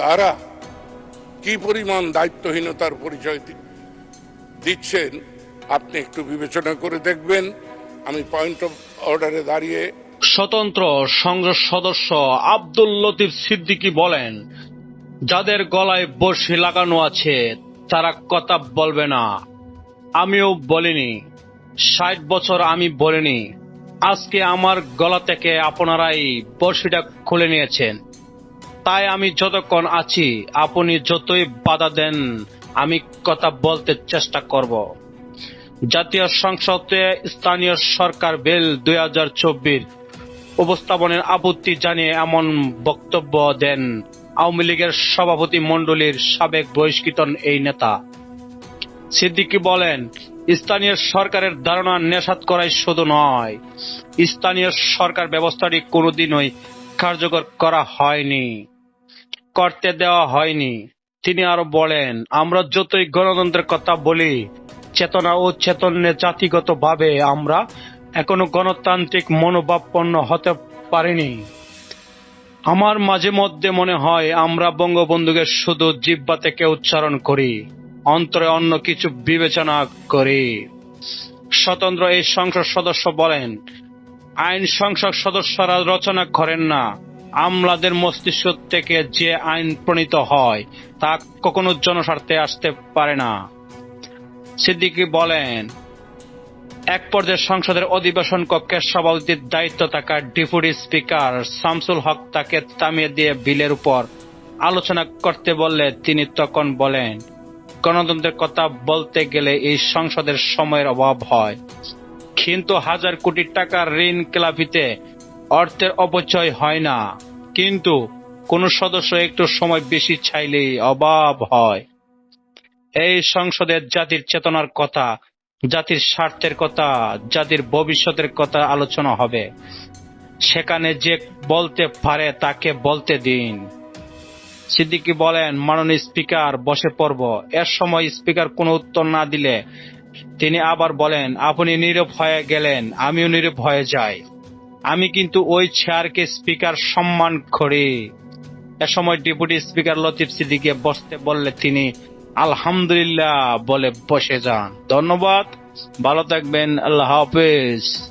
তারা কি পরিমাণ দায়িত্বহীনতার পরিচয় দিচ্ছেন, আপনি একটু বিবেচনা করে দেখবেন। আমি পয়েন্ট অফ অর্ডারে দাঁড়িয়ে স্বতন্ত্র সংসদ সদস্য আব্দুল লতিফ সিদ্দিকী বলেন, যাদের গলায় বর্ষি লাগানো আছে, তারা কথা বলবে না। আমিও বলিনি, ষাট বছর আমি বলিনি, আজকে আমার গলা থেকে আপনারাই বর্ষিটা খুলে নিয়েছেন। তাই আমি যতক্ষণ আছি, আপনি যতই বাধা দেন, আমি কথা বলতে চেষ্টা করব। জাতীয় সংসদে স্থানীয় সরকার বিল দুই হাজার চব্বিশ উপস্থাপনের আপত্তি জানিয়ে এমন বক্তব্য দেন আওয়ামী লীগের সভাপতি মণ্ডলীর সাবেক বহিষ্কৃত এই নেতা। সিদ্দিকী বলেন, স্থানীয় সরকারের ধারণা নেশাত করাই শুধু নয়, স্থানীয় সরকার ব্যবস্থাটি কোনোদিনই কার্যকর করা হয়নি। করতে দেওয়া হয়নি। তিনি আরও বলেন, আমরা যতই গণতন্ত্রের কথা বলি, চেতনা ও চেতন্যে জাতিগতভাবে আমরা এখনও গণতান্ত্রিক মনোভাবপন্ন হতে পারিনি। আমার মাঝে মধ্যে মনে হয় আমরা বঙ্গবন্ধুকে শুধু জিব্বা থেকে উচ্চারণ করি, অন্তরে অন্য কিছু বিবেচনা করি। স্বতন্ত্র এই সংসদ সদস্য বলেন, আইন সংসদ সদস্যরা রচনা করেন না। আমলাদের মস্তিষ্ক থেকে যে আইন প্রণীত হয়, তা কখনো জনস্বার্থে আসতে পারে না। সিদ্দিকী বলেন, এক পর্যায়ে সংসদের অধিবেশন কক্ষের সভাপতির দায়িত্ব থাকা ডেপুটি স্পিকার শামসুল হক তাকে থামিয়ে দিয়ে বিলের উপর আলোচনা করতে বললে তিনি তখন বলেন, গণতন্ত্রের কথা বলতে গেলে এই সংসদের সময়ের অভাব হয়। কিন্তু হাজার কোটি টাকার ঋণ খেলাপিতে অর্থের অপচয় হয় না। কিন্তু কোন সদস্য একটু সময় বেশি চাইলেই অভাব হয়। এই সংসদের জাতির চেতনার কথা, জাতির স্বার্থের কথা, জাতির ভবিষ্যতের কথা আলোচনা হবে। সেখানে যে বলতে পারে তাকে বলতে দিন। সিদ্দিকী বলেন, মাননীয় স্পিকার, বসে পড়ব। এর সময় স্পিকার কোনো উত্তর না দিলে তিনি আবার বলেন, আপনি নীরব হয়ে গেলেন, আমিও নীরব হয়ে যাই। আমি কিন্তু ওই চেয়ারকে স্পিকার সম্মান করি। এ সময় ডেপুটি স্পিকার লতিফ সিদ্দিকে বসতে বললে তিনি, আলহামদুলিল্লাহ বলে বসে যান। ধন্যবাদ। ভালো থাকবেন। আল্লাহ হাফেজ।